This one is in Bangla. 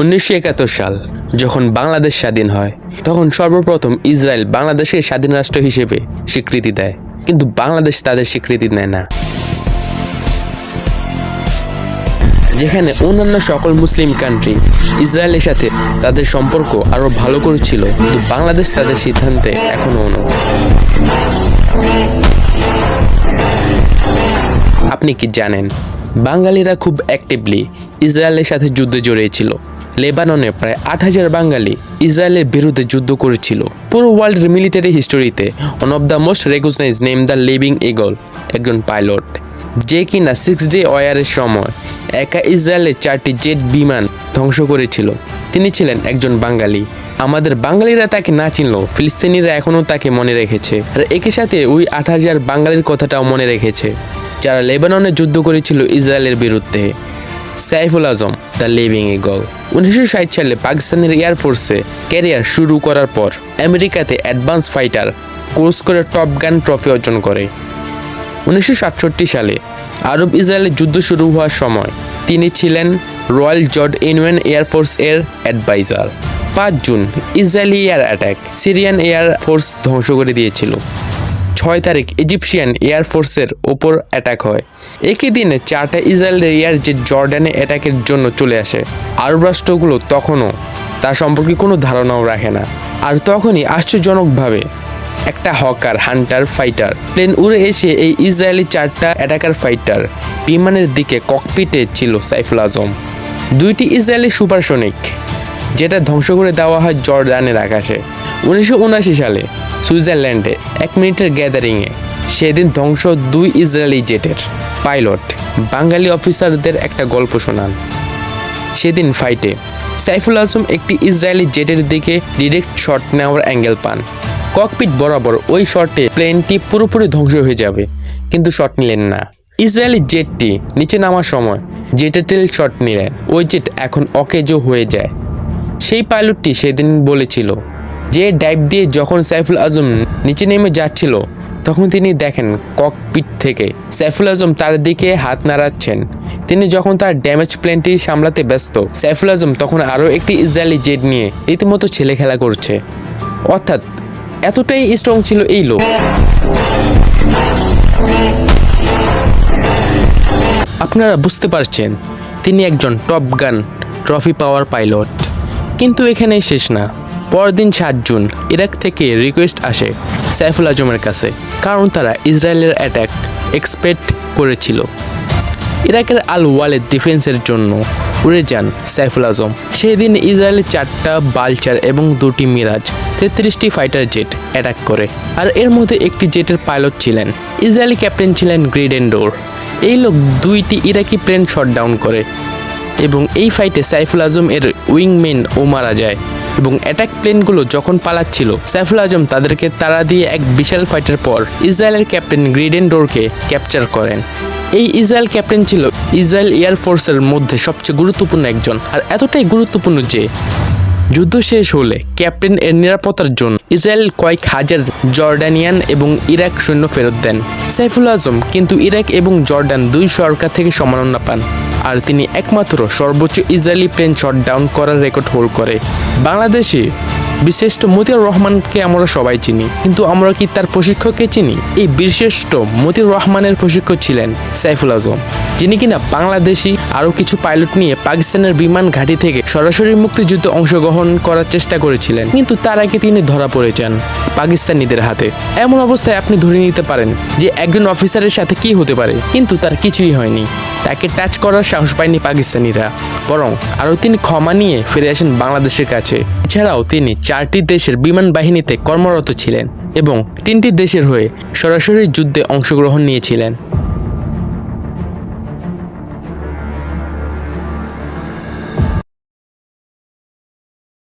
উনিশশো একাত্তর সাল, যখন বাংলাদেশ স্বাধীন হয়, তখন সর্বপ্রথম ইসরায়েল বাংলাদেশকে স্বাধীন রাষ্ট্র হিসেবে স্বীকৃতি দেয়। কিন্তু বাংলাদেশ তাদের স্বীকৃতি নেয় না। যেখানে অন্যান্য সকল মুসলিম কান্ট্রি ইসরায়েলের সাথে তাদের সম্পর্ক আরও ভালো করেছিল, কিন্তু বাংলাদেশ তাদের সিদ্ধান্তে এখনও অনু আপনি কি জানেন, বাঙালিরা খুব অ্যাক্টিভলি ইসরায়েলের সাথে যুদ্ধে জড়িয়েছিল লেবাননে প্রায় আট হাজার বাঙালি ইসরায়েলের বিরুদ্ধে যুদ্ধ করেছিল। পুরো world military হিস্টোরিতে one of the most recognize name the living eagle একজন পাইলট যে কিনা সিক্স ডে ওয়ারের সময় একা ইসরায়েলের চারটি জেট বিমান ধ্বংস করেছিল। তিনি ছিলেন একজন বাঙালি। আমাদের বাঙালিরা তাকে না চিনলেও ফিলিস্তিনিরা এখনও তাকে মনে রেখেছে। আর একই সাথে ওই আট হাজার বাঙালির কথাটাও মনে রেখেছে, যারা লেবাননে যুদ্ধ করেছিল ইসরায়েলের বিরুদ্ধে। Saiful Azam, the living eagle. উনিশশো ষাট সালে পাকিস্তানের এয়ারফোর্সে ক্যারিয়ার শুরু করার পর আমেরিকাতে অ্যাডভান্স ফাইটার কোর্স করে টপ গান ট্রফি অর্জন করে। উনিশশো সাতষট্টি সালে আরব ইসরায়েলের যুদ্ধ শুরু হওয়ার সময় তিনি ছিলেন royal Jordan union air force এর অ্যাডভাইজার পাঁচ June Israeli air attack Syrian air force ধ্বংস করে দিয়েছিল। ছয় তারিখ ইজিপশিয়ান এয়ারফোর্সের ওপর অ্যাটাক হয়। একই দিনে চারটা ইসরায়েলের এয়ার যে জর্ডানে অ্যাটাকের জন্য চলে আসে। আরব রাষ্ট্রগুলো তখনও তার সম্পর্কে কোনো ধারণাও রাখে না। আর তখনই আশ্চর্যজনকভাবে একটা হকার, হান্টার, ফাইটার, প্লেন উড়ে এসে এই ইসরায়েলি চারটা অ্যাটাকার ফাইটার বিমানের দিকে ককপিটে ছিল সাইফুল আজম। দুইটি ইসরায়েলি সুপারসনিক, যেটা ধ্বংস করে দেওয়া হয় জর্ডানের আকাশে। উনিশশো উনআশি সালে সুইজারল্যান্ডে এক মিনিটের গ্যাদারিংয়ে সেদিন ধ্বংস দুই ইসরায়েলি জেটের পাইলট, বাঙালি অফিসারদের একটা গল্প শোনান। সেদিন ফাইটে সাইফুল আজম একটি ইসরায়েলি জেটের দিকে ডিরেক্ট শট নেওয়ার অ্যাঙ্গেল পান। ককপিট বরাবর ওই শটে প্লেনটি পুরোপুরি ধ্বংস হয়ে যাবে, কিন্তু শট নিলেন না। ইসরায়েলি জেটটি নিচে নামার সময় জেটের টেল শট নিলেন। ওই জেট এখন অকেজো হয়ে যায়। সেই পাইলটটি সেদিন বলেছিল যে ডাইভ দিয়ে যখন সাইফুল আজম নিচে নেমে যাচ্ছিল, তখন তিনি দেখেন ককপিট থেকে সাইফুল আজম তার দিকে হাত নাড়াচ্ছেন। তিনি যখন তার ড্যামেজ প্লেনটি সামলাতে ব্যস্ত, সাইফুল আজম তখন আরও একটি ইসরায়েলি জেট নিয়ে রীতিমতো ছেলে খেলা করছে। অর্থাৎ এতটাই স্ট্রং ছিল এই লোক। আপনারা বুঝতে পারছেন, তিনি একজন টপ গান ট্রফি পাওয়ার পাইলট কিন্তু এখানেই শেষ না। পরদিন সাত জুন, ইরাক থেকে রিকোয়েস্ট আসে সাইফুল আজমের কাছে, কারণ তারা ইসরায়েলের অ্যাটাক এক্সপেক্ট করেছিল। ইরাকের আল ওয়ালের ডিফেন্সের জন্য উড়ে যান সাইফুল আজম। সেই দিন ইসরায়েলের চারটা বালচার এবং দুটি মিরাজ, তেত্রিশটি ফাইটার জেট অ্যাটাক করে। আর এর মধ্যে একটি জেটের পাইলট ছিলেন, ইসরায়েলি ক্যাপ্টেন ছিলেন গ্রিডেন্ডোর এই লোক দুইটি ইরাকি প্লেন শট ডাউন করে এবং এই ফাইটে সাইফুল আজম এর উইংম্যান ও মারা যায়। এবং অ্যাটাক প্লেনগুলো যখন পালাচ্ছিল, সাইফুল আজম তাদেরকে তাড়া দিয়ে এক বিশাল ফাইটের পর ইসরায়েলের ক্যাপ্টেন গ্রিডেন ডোরকে ক্যাপচার করেন। এই ইসরায়েল ক্যাপ্টেন ছিল ইসরায়েল এয়ারফোর্সের মধ্যে সবচেয়ে গুরুত্বপূর্ণ একজন। আর এতটাই গুরুত্বপূর্ণ যে, যুদ্ধ শেষ হলে ক্যাপ্টেন এর নিরাপত্তার জন্য ইসরায়েল কয়েক হাজার জর্ডানিয়ান এবং ইরাক সৈন্য ফেরত দেন। সাইফুল আজম কিন্তু ইরাক এবং জর্ডান দুই সরকার থেকে সম্মাননা পান। আর তিনি একমাত্র সর্বোচ্চ ইসরায়েলি প্লেন শট ডাউন করার রেকর্ড হোল্ড করে। বাংলাদেশে বিশিষ্ট মতিউর রহমানকে আমরা সবাই চিনি, কিন্তু আমরা কি তার প্রশিক্ষককে চিনি? এই বীরশ্রেষ্ঠ মতিউর রহমানের প্রশিক্ষক ছিলেন সাইফুল আজম, যিনি কিনা বাংলাদেশি, আরও কিছু পাইলট নিয়ে পাকিস্তানের বিমান ঘাঁটি থেকে সরাসরি মুক্তিযুদ্ধে অংশগ্রহণ করার চেষ্টা করেছিলেন, কিন্তু তার আগে তিনি ধরা পড়ে যান পাকিস্তানিদের হাতে। এমন অবস্থায় আপনি ধরে নিতে পারেন যে একজন অফিসারের সাথে কি হতে পারে, কিন্তু তার কিছুই হয়নি। তাকে টাচ করার সাহস পায়নি পাকিস্তানিরা। বরং আরও তিনি ক্ষমা নিয়ে ফিরে আসেন বাংলাদেশের কাছে। এছাড়াও তিনি চারটি দেশের বিমান বাহিনীতে কর্মরত ছিলেন এবং তিনটি দেশের হয়ে সরাসরি যুদ্ধে অংশগ্রহণ নিয়েছিলেন।